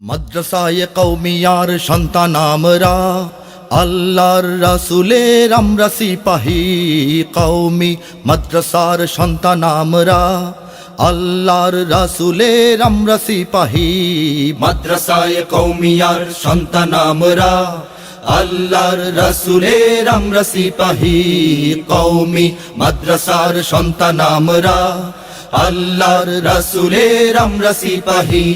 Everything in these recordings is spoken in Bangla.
মাদ্রাসায় কৌমিয়ার সন্তান আমরা, আল্লাহর রাসুলের আমরা সিপাহী কৌমি মাদ্রাসার সন্তান আমরা, আল্লাহর রাসুলের আমরা সিপাহী মাদ্রাসায় কৌমিয়ার সন্তান আমরা, আল্লাহর রাসুলের আমরা সিপাহী কৌমি মাদ্রাসার সন্তান আমরা, আল্লাহর রাসুলের আমরা সিপাহী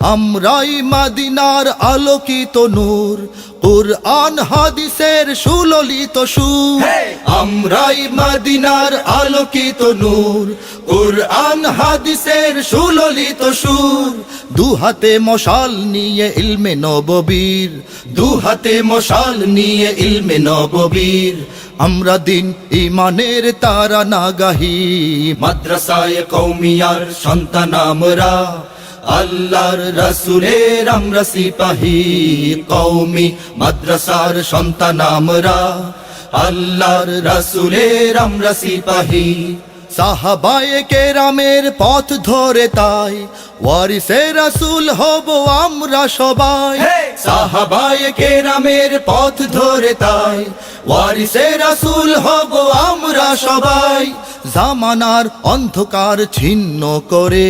আমরাই মাদিনার আলোকিত নূর কুরআন হাদিসের সুললিত সুর। আমরাই মাদিনার আলোকিত নূর কুরআন হাদিসের সুললিত সুর। দু হাতে মশাল নিয়ে ইলমে নববীর দু হাতে মশাল নিয়ে ইলমে নববীর। আমরা দিন ইমানের তারা নাগাহি মাদ্রাসায় কৌমিয়ার সন্তান আমরা। আল্লাহর রাসুলের আমরা সিপাহি কৌমি মাদ্রাসার সন্তান আমরা। আল্লাহর রাসুলের আমরা সিপাহী। সাহাবায়ে কেরামের পথ ধরে তাই ওয়ারিসে রাসুল হব আমরা সবাই। সাহাবায়ে কেরামের পথ ধরে তাই ওয়ারিসে রাসুল হব আমরা সবাই। জামানার অন্ধকার ছিন্ন করে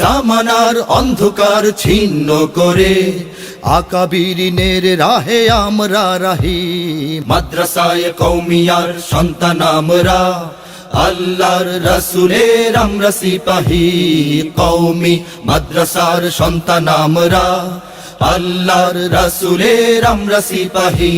জামানার অন্ধকার ছিন্ন করে আকাবিরিনের রাহে আমরা রাহি মাদ্রাসায় কৌমিয়ার সন্তান আমরা। আল্লাহর রাসুলের আমরা সিপাহি কৌমি মাদ্রাসার সন্তান আমরা। আল্লাহর রাসুলের আমরা সিপাহী।